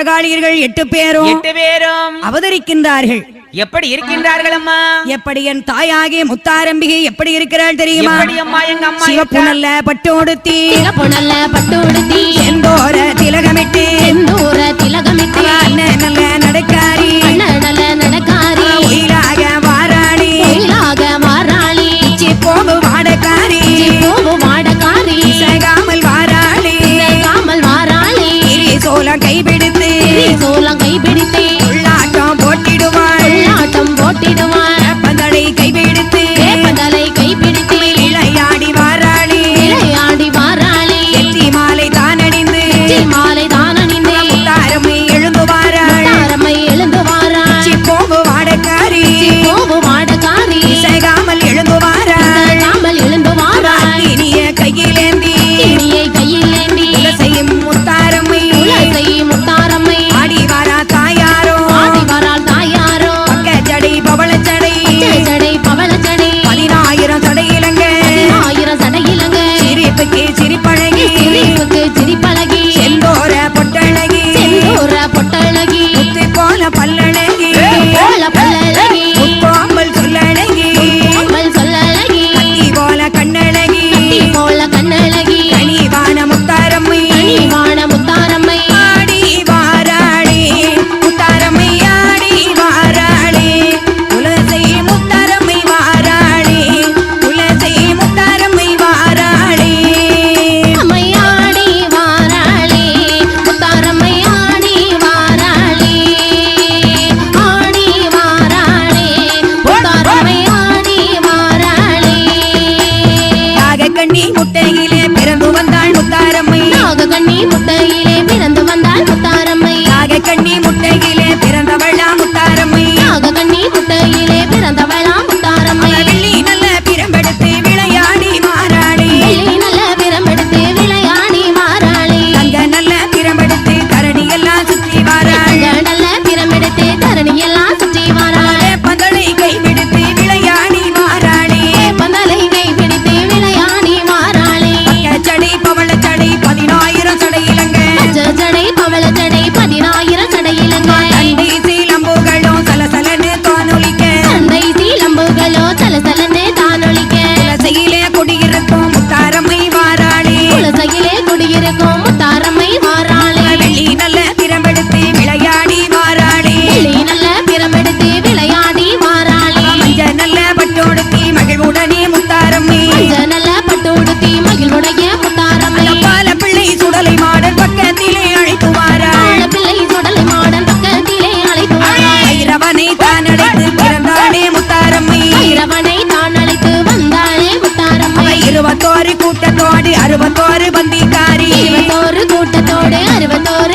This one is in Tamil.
அட்டகாளியர்கள் எட்டு பேரும் எட்டு பேரும். அவதரிக்கின்றார்கள். எப்படி இருக்கின்றார்கள் அம்மா எப்படி என் தாயாகிய முத்தாரம்பிகை எப்படி இருக்கிறாள் தெரியுமா? எப்படி அம்மா எங்க அம்மா சிவப்பு இருக்கா? நல்ல பட்டு ஒரு கூட்டத்தோடு அறுபத்தோரு பந்திக்காரி. இருபத்தோரு கூட்டத்தோடு அறுபத்தோரு